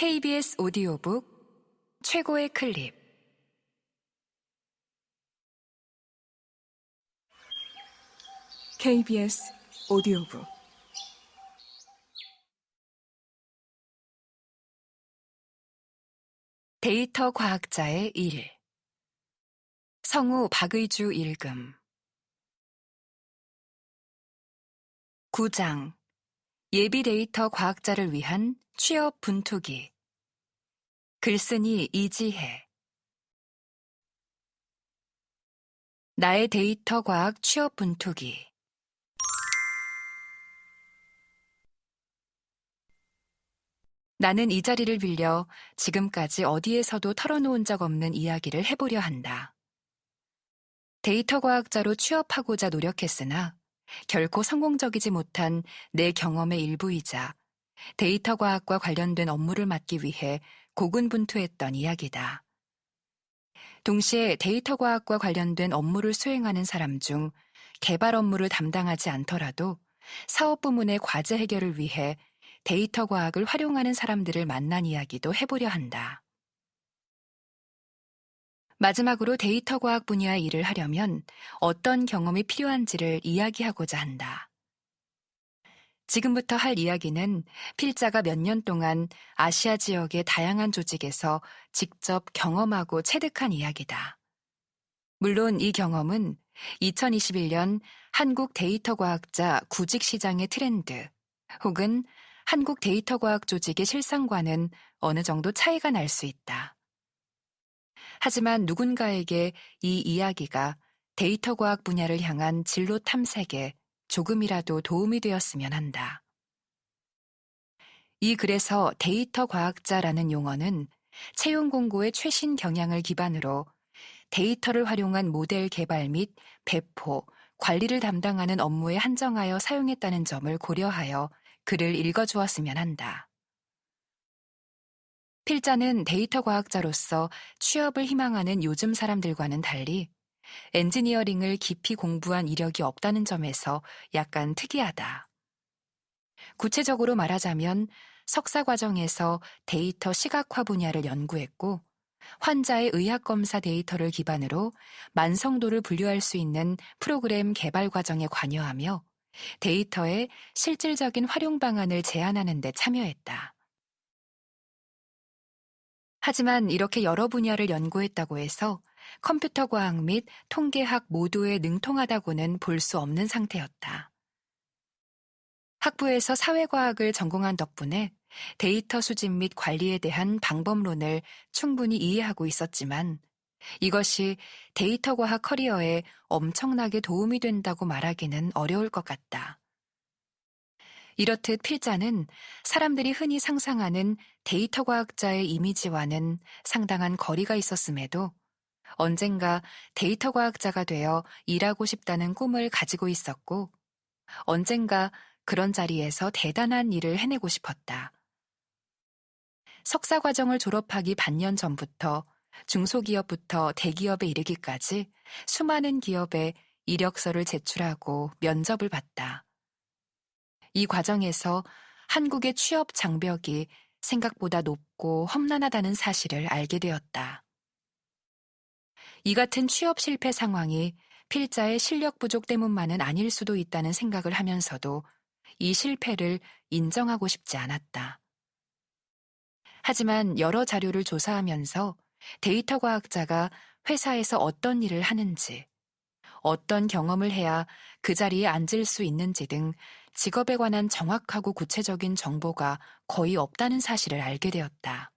KBS 오디오북 최고의 클립. KBS 오디오북. 데이터 과학자의 일. 성우 박의주 읽음. 9장 예비 데이터 과학자를 위한 취업 분투기. 글쓴이 이지혜. 나의 데이터 과학 취업 분투기. 나는 이 자리를 빌려 지금까지 어디에서도 털어놓은 적 없는 이야기를 해보려 한다. 데이터 과학자로 취업하고자 노력했으나 결코 성공적이지 못한 내 경험의 일부이자 데이터 과학과 관련된 업무를 맡기 위해 고군분투했던 이야기다. 동시에 데이터 과학과 관련된 업무를 수행하는 사람 중 개발 업무를 담당하지 않더라도 사업 부문의 과제 해결을 위해 데이터 과학을 활용하는 사람들을 만난 이야기도 해보려 한다. 마지막으로 데이터 과학 분야의 일을 하려면 어떤 경험이 필요한지를 이야기하고자 한다. 지금부터 할 이야기는 필자가 몇 년 동안 아시아 지역의 다양한 조직에서 직접 경험하고 체득한 이야기다. 물론 이 경험은 2021년 한국 데이터 과학자 구직 시장의 트렌드 혹은 한국 데이터 과학 조직의 실상과는 어느 정도 차이가 날 수 있다. 하지만 누군가에게 이 이야기가 데이터 과학 분야를 향한 진로 탐색에 조금이라도 도움이 되었으면 한다. 이 글에서 데이터 과학자라는 용어는 채용 공고의 최신 경향을 기반으로 데이터를 활용한 모델 개발 및 배포, 관리를 담당하는 업무에 한정하여 사용했다는 점을 고려하여 글을 읽어주었으면 한다. 필자는 데이터 과학자로서 취업을 희망하는 요즘 사람들과는 달리 엔지니어링을 깊이 공부한 이력이 없다는 점에서 약간 특이하다. 구체적으로 말하자면 석사 과정에서 데이터 시각화 분야를 연구했고 환자의 의학검사 데이터를 기반으로 만성도를 분류할 수 있는 프로그램 개발 과정에 관여하며 데이터의 실질적인 활용 방안을 제안하는 데 참여했다. 하지만 이렇게 여러 분야를 연구했다고 해서 컴퓨터 과학 및 통계학 모두에 능통하다고는 볼 수 없는 상태였다. 학부에서 사회과학을 전공한 덕분에 데이터 수집 및 관리에 대한 방법론을 충분히 이해하고 있었지만 이것이 데이터 과학 커리어에 엄청나게 도움이 된다고 말하기는 어려울 것 같다. 이렇듯 필자는 사람들이 흔히 상상하는 데이터 과학자의 이미지와는 상당한 거리가 있었음에도 언젠가 데이터 과학자가 되어 일하고 싶다는 꿈을 가지고 있었고 언젠가 그런 자리에서 대단한 일을 해내고 싶었다. 석사 과정을 졸업하기 반년 전부터 중소기업부터 대기업에 이르기까지 수많은 기업에 이력서를 제출하고 면접을 봤다. 이 과정에서 한국의 취업 장벽이 생각보다 높고 험난하다는 사실을 알게 되었다. 이 같은 취업 실패 상황이 필자의 실력 부족 때문만은 아닐 수도 있다는 생각을 하면서도 이 실패를 인정하고 싶지 않았다. 하지만 여러 자료를 조사하면서 데이터 과학자가 회사에서 어떤 일을 하는지, 어떤 경험을 해야 그 자리에 앉을 수 있는지 등 직업에 관한 정확하고 구체적인 정보가 거의 없다는 사실을 알게 되었다.